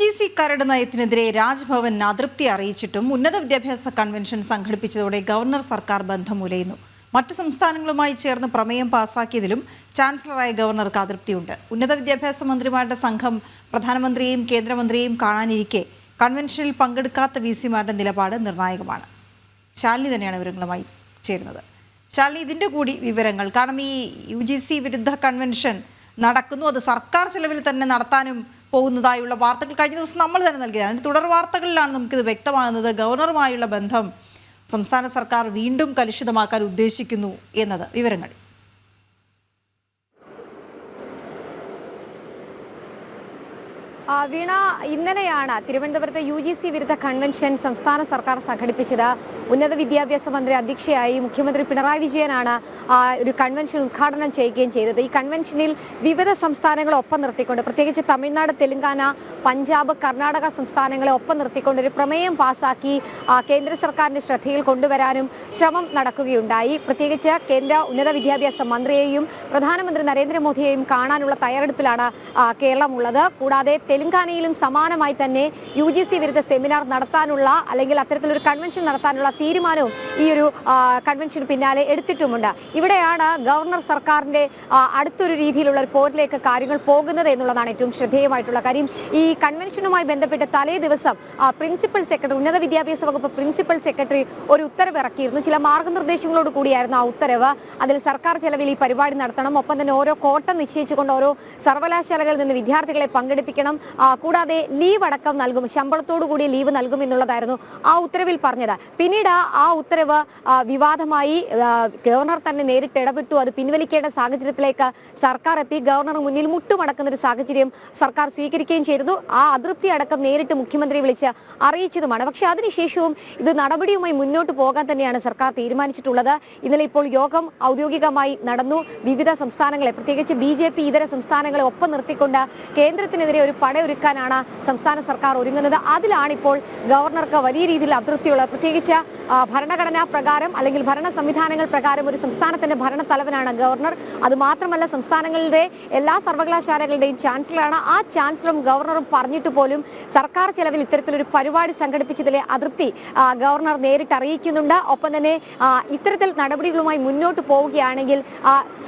G C കരട് നയത്തിനെതിരെ രാജ്ഭവൻ അതൃപ്തി അറിയിച്ചിട്ടും ഉന്നത വിദ്യാഭ്യാസ കൺവെൻഷൻ സംഘടിപ്പിച്ചതോടെ ഗവർണർ സർക്കാർ ബന്ധം ഉലയുന്നു. മറ്റ് സംസ്ഥാനങ്ങളുമായി ചേർന്ന് പ്രമേയം പാസാക്കിയതിലും ചാൻസലറായ ഗവർണർക്ക് അതൃപ്തിയുണ്ട്. ഉന്നത വിദ്യാഭ്യാസ മന്ത്രിമാരുടെ സംഘം പ്രധാനമന്ത്രിയെയും കേന്ദ്രമന്ത്രിയെയും കാണാനിരിക്കെ കൺവെൻഷനിൽ പങ്കെടുക്കാത്ത വി സിമാരുടെ നിലപാട് നിർണായകമാണ്. ശാലിനി തന്നെയാണ് വിവരങ്ങളുമായി ചേരുന്നത്. ശാലിനി ഇതിന്റെ കൂടി വിവരങ്ങൾ. കാരണം ഈ യു ജി സി വിരുദ്ധ കൺവെൻഷൻ നടക്കുന്നു. അത് സർക്കാർ ചെലവിൽ തന്നെ നടത്താനും പോകുന്നതായുള്ള വാർത്തകൾ കഴിഞ്ഞ ദിവസം നമ്മൾ തന്നെ നൽകിയതാണ്. തുടർ വാർത്തകളിലാണ് നമുക്കിത് വ്യക്തമാകുന്നത്. ഗവർണറുമായുള്ള ബന്ധം സംസ്ഥാന സർക്കാർ വീണ്ടും കലുഷിതമാക്കാൻ ഉദ്ദേശിക്കുന്നു എന്നത് വിവരങ്ങൾ. വീണ ഇന്നലെയാണ് തിരുവനന്തപുരത്ത് യു ജി സി വിരുദ്ധ കൺവെൻഷൻ സംസ്ഥാന സർക്കാർ സംഘടിപ്പിച്ചത്. ഉന്നത വിദ്യാഭ്യാസ മന്ത്രി അധ്യക്ഷയായി മുഖ്യമന്ത്രി പിണറായി വിജയനാണ് ഒരു കൺവെൻഷൻ ഉദ്ഘാടനം ചെയ്യുകയും ചെയ്തത്. ഈ കൺവെൻഷനിൽ വിവിധ സംസ്ഥാനങ്ങളെ ഒപ്പം നിർത്തിക്കൊണ്ട് പ്രത്യേകിച്ച് തമിഴ്നാട് തെലങ്കാന പഞ്ചാബ് കർണാടക സംസ്ഥാനങ്ങളെ ഒപ്പം നിർത്തിക്കൊണ്ട് ഒരു പ്രമേയം പാസാക്കി കേന്ദ്ര സർക്കാരിന്റെ ശ്രദ്ധയിൽ കൊണ്ടുവരാനും ശ്രമം നടക്കുകയുണ്ടായി. പ്രത്യേകിച്ച് കേന്ദ്ര ഉന്നത വിദ്യാഭ്യാസ മന്ത്രിയെയും പ്രധാനമന്ത്രി നരേന്ദ്രമോദിയെയും കാണാനുള്ള തയ്യാറെടുപ്പിലാണ് കേരളമുള്ളത്. കൂടാതെ തെലങ്കാനയിലും സമാനമായി തന്നെ യു ജി സി വിരുദ്ധ സെമിനാർ നടത്താനുള്ള അല്ലെങ്കിൽ അത്തരത്തിലൊരു കൺവെൻഷൻ നടത്താനുള്ള തീരുമാനവും ഈ ഒരു കൺവെൻഷന് പിന്നാലെ എടുത്തിട്ടുമുണ്ട്. ഇവിടെയാണ് ഗവർണർ സർക്കാരിന്റെ അടുത്തൊരു രീതിയിലുള്ള ഒരു പോരിലേക്ക് കാര്യങ്ങൾ പോകുന്നത് എന്നുള്ളതാണ് ഏറ്റവും ശ്രദ്ധേയമായിട്ടുള്ള കാര്യം. ഈ കൺവെൻഷനുമായി ബന്ധപ്പെട്ട് തലേ ദിവസം പ്രിൻസിപ്പൽ സെക്രട്ടറി ഉന്നത വിദ്യാഭ്യാസ വകുപ്പ് പ്രിൻസിപ്പൽ സെക്രട്ടറി ഒരു ഉത്തരവ് ഇറക്കിയിരുന്നു ചില മാർഗനിർദ്ദേശങ്ങളോട് കൂടിയായിരുന്നു ആ ഉത്തരവ്. അതിൽ സർക്കാർ ചെലവിൽ ഈ പരിപാടി നടത്തണം ഒപ്പം തന്നെ ഓരോ കോട്ട നിശ്ചയിച്ചുകൊണ്ട് ഓരോ സർവകലാശാലകളിൽ നിന്ന് വിദ്യാർത്ഥികളെ പങ്കെടുപ്പിക്കണം. കൂടാതെ ലീവ് അടക്കം നൽകും. ശമ്പളത്തോടു കൂടി ലീവ് നൽകും എന്നുള്ളതായിരുന്നു ആ ഉത്തരവിൽ പറഞ്ഞത്. പിന്നീട് ആ ഉത്തരവ് വിവാദമായി ഗവർണർ തന്നെ നേരിട്ട് ഇടപെട്ടു. അത് പിൻവലിക്കേണ്ട സാഹചര്യത്തിലേക്ക് സർക്കാർ എത്തി. ഗവർണർ മുന്നിൽ മുട്ടുമടക്കുന്ന ഒരു സാഹചര്യം സർക്കാർ സ്വീകരിക്കുകയും ചെയ്തു ആ അതൃപ്തി അടക്കം നേരിട്ട് മുഖ്യമന്ത്രി വിളിച്ച് അറിയിച്ചതുമാണ്. പക്ഷേ അതിനുശേഷവും ഇത് നടപടിയുമായി മുന്നോട്ട് പോകാൻ തന്നെയാണ് സർക്കാർ തീരുമാനിച്ചിട്ടുള്ളത്. ഇന്നലെ ഇപ്പോൾ യോഗം ഔദ്യോഗികമായി നടന്നു. വിവിധ സംസ്ഥാനങ്ങളെ പ്രത്യേകിച്ച് ബി ജെ പി ഇതര സംസ്ഥാനങ്ങളെ ഒപ്പം നിർത്തിക്കൊണ്ട് കേന്ദ്രത്തിനെതിരെ ഒരു പടയൊരുക്കാനാണ് സംസ്ഥാന സർക്കാർ ഒരുങ്ങുന്നത്. അതിലാണിപ്പോൾ ഗവർണർക്ക് വലിയ രീതിയിൽ അതൃപ്തിയുള്ളത്. പ്രത്യേകിച്ച് ഭരണഘടനാ പ്രകാരം അല്ലെങ്കിൽ ഭരണ സംവിധാനങ്ങൾ പ്രകാരം ഒരു സംസ്ഥാനത്തിന്റെ ഭരണത്തലവനാണ് ഗവർണർ. അത് മാത്രമല്ല സംസ്ഥാനങ്ങളുടെ എല്ലാ സർവകലാശാലകളുടെയും ചാൻസലറാണ്. ആ ചാൻസലറും ഗവർണറും പറഞ്ഞിട്ട് പോലും സർക്കാർ ചെലവിൽ ഇത്തരത്തിലൊരു പരിപാടി സംഘടിപ്പിച്ചതിലെ അതൃപ്തി ഗവർണർ നേരിട്ട് അറിയിക്കുന്നുണ്ട്. ഒപ്പം തന്നെ ഇത്തരത്തിൽ നടപടികളുമായി മുന്നോട്ട് പോവുകയാണെങ്കിൽ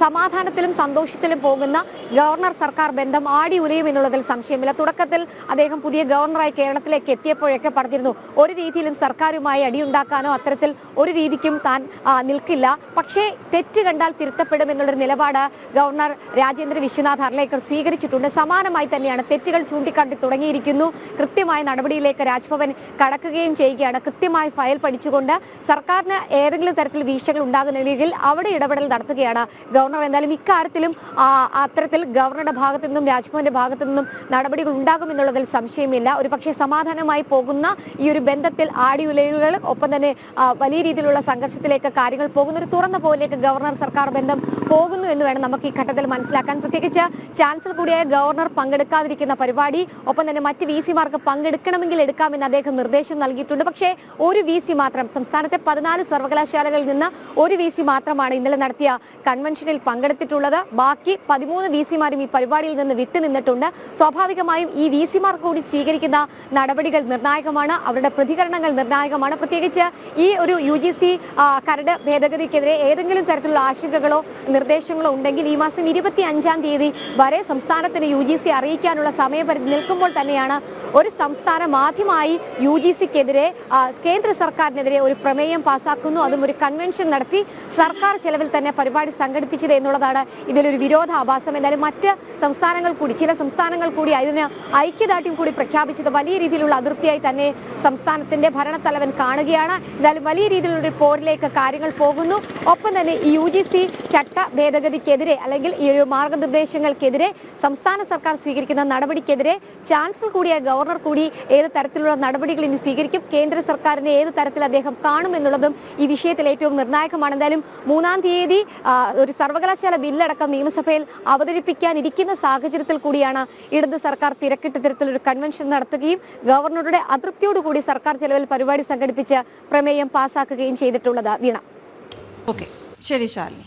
സമാധാനത്തിലും സന്തോഷത്തിലും പോകുന്ന ഗവർണർ സർക്കാർ ബന്ധം ആടി ഉലയും എന്നുള്ളതിൽ സംശയമില്ല. തുടക്കത്തിൽ അദ്ദേഹം പുതിയ ഗവർണറായി കേരളത്തിലേക്ക് എത്തിയപ്പോഴൊക്കെ പറഞ്ഞിരുന്നു ഒരു രീതിയിലും സർക്കാരുമായി അടിയുണ്ടാക്കാനോ അത്തരത്തിൽ ഒരു രീതിക്കും താൻ നിൽക്കില്ല. പക്ഷേ തെറ്റ് കണ്ടാൽ തിരുത്തപ്പെടും എന്നുള്ളൊരു നിലപാട് ഗവർണർ രാജേന്ദ്ര വിശ്വനാഥ് അർലേക്കർ സ്വീകരിച്ചിട്ടുണ്ട്. സമാനമായി തന്നെയാണ് തെറ്റുകൾ ചൂണ്ടിക്കാട്ടി തുടങ്ങിയിരിക്കുന്നു. കൃത്യമായ നടപടിയിലേക്ക് രാജ്ഭവൻ കടക്കുകയും ചെയ്യുകയാണ്. കൃത്യമായി ഫയൽ പഠിച്ചുകൊണ്ട് സർക്കാരിന് ഏതെങ്കിലും തരത്തിൽ വീഴ്ചകൾ ഉണ്ടാകുന്നുണ്ടെങ്കിൽ അവിടെ ഇടപെടൽ നടത്തുകയാണ് ഗവർണർ. എന്നാലും ഇക്കാര്യത്തിലും അത്തരത്തിൽ ഗവർണറുടെ ഭാഗത്തു നിന്നും രാജ്ഭവന്റെ ഭാഗത്തു നിന്നും നടപടികൾ ഉണ്ടാകുമെന്നുള്ളതിൽ സംശയമില്ല. ഒരു പക്ഷേ സമാധാനമായി പോകുന്ന ഈ ഒരു ബന്ധത്തിൽ ആടിയുലയുകൾ ഒപ്പം തന്നെ വലിയ രീതിയിലുള്ള സംഘർഷത്തിലേക്ക് കാര്യങ്ങൾ പോകുന്ന ഒരു തുറന്ന പോലേക്ക് ഗവർണർ സർക്കാർ ബന്ധം പോകുന്നു എന്ന് വേണം നമുക്ക് ഈ ഘട്ടത്തിൽ മനസ്സിലാക്കാൻ. പ്രത്യേകിച്ച് ചാൻസലർ കൂടിയായ ഗവർണർ പങ്കെടുക്കാതിരിക്കുന്ന പരിപാടി ഒപ്പം തന്നെ മറ്റ് വി സിമാർക്ക് പങ്കെടുക്കണമെങ്കിൽ എടുക്കാമെന്ന് അദ്ദേഹം നിർദ്ദേശം നൽകിയിട്ടുണ്ട്. പക്ഷേ ഒരു വി സി മാത്രം സംസ്ഥാനത്തെ പതിനാല് സർവകലാശാലകളിൽ നിന്ന് ഒരു വി സി മാത്രമാണ് ഇന്നലെ നടത്തിയ കൺവെൻഷനിൽ പങ്കെടുത്തിട്ടുള്ളത്. ബാക്കി പതിമൂന്ന് വി സിമാരും ഈ പരിപാടിയിൽ നിന്ന് വിട്ടുനിന്നിട്ടുണ്ട് സ്വാഭാവികമായും ഈ വി സിമാർ കൂടി സ്വീകരിക്കുന്ന നടപടികൾ നിർണായകമാണ്. അവരുടെ പ്രതികരണങ്ങൾ നിർണായകമാണ്. പ്രത്യേകിച്ച് ഈ ഒരു യു ജി സി കരട് ഭേദഗതിക്കെതിരെ ഏതെങ്കിലും തരത്തിലുള്ള ആശങ്കകളോ നിർദ്ദേശങ്ങളോ ഉണ്ടെങ്കിൽ ഈ മാസം ഇരുപത്തി അഞ്ചാം തീയതി വരെ സംസ്ഥാനത്തിന് യു ജി സി അറിയിക്കാനുള്ള സമയപരിധി നിൽക്കുമ്പോൾ തന്നെയാണ് ഒരു സംസ്ഥാനം ആദ്യമായി യു ജി സിക്കെതിരെ കേന്ദ്ര സർക്കാരിനെതിരെ ഒരു പ്രമേയം പാസാക്കുന്നു. അതും ഒരു കൺവെൻഷൻ നടത്തി സർക്കാർ ചെലവിൽ തന്നെ പരിപാടി സംഘടിപ്പിച്ചത് എന്നുള്ളതാണ് ഇതിലൊരു വിരോധാഭാസം. എന്നാലും മറ്റ് സംസ്ഥാനങ്ങൾ കൂടി ചില സംസ്ഥാനങ്ങൾ കൂടി അതിന് ഐക്യദാർഢ്യം കൂടി പ്രഖ്യാപിച്ചത് വലിയ രീതിയിലുള്ള അതിർത്തിയായി തന്നെ സംസ്ഥാനത്തിന്റെ ഭരണത്തലവൻ കാണുകയാണ്. എന്നാലും വലിയ രീതിയിലുള്ള ഒരു പോരിലേക്ക് കാര്യങ്ങൾ പോകുന്നു. ഒപ്പം തന്നെ ഈ യു ജി സി ചട്ട ഭേദഗതിക്കെതിരെ അല്ലെങ്കിൽ ഈ ഒരു മാർഗനിർദ്ദേശങ്ങൾക്കെതിരെ സംസ്ഥാന സർക്കാർ സ്വീകരിക്കുന്ന നടപടിക്കെതിരെ ചാൻസലർ കൂടിയ ഗവർണർ കൂടി ഏത് തരത്തിലുള്ള നടപടികൾ ഇനി സ്വീകരിക്കും കേന്ദ്ര സർക്കാരിനെ ഏത് തരത്തിൽ അദ്ദേഹം കാണും എന്നുള്ളതും ഈ വിഷയത്തിൽ ഏറ്റവും നിർണായകമാണ്. എന്തായാലും മൂന്നാം തീയതി ഒരു സർവകലാശാല ബില്ലടക്കം നിയമസഭയിൽ അവതരിപ്പിക്കാനിരിക്കുന്ന സാഹചര്യത്തിൽ കൂടിയാണ് ഇടത് സർക്കാർ തിരക്കിട്ട തരത്തിലൊരു കൺവെൻഷൻ നടത്തുകയും ഗവർണറുടെ അതൃപ്തിയോടുകൂടി സർക്കാർ ചെലവിൽ പരിപാടി സംഘടിപ്പിച്ച് പ്രമേയം പാസാക്കുകയും ചെയ്തിട്ടുള്ളത്. വീണ. ഓക്കെ. ശരി ശാലിനി.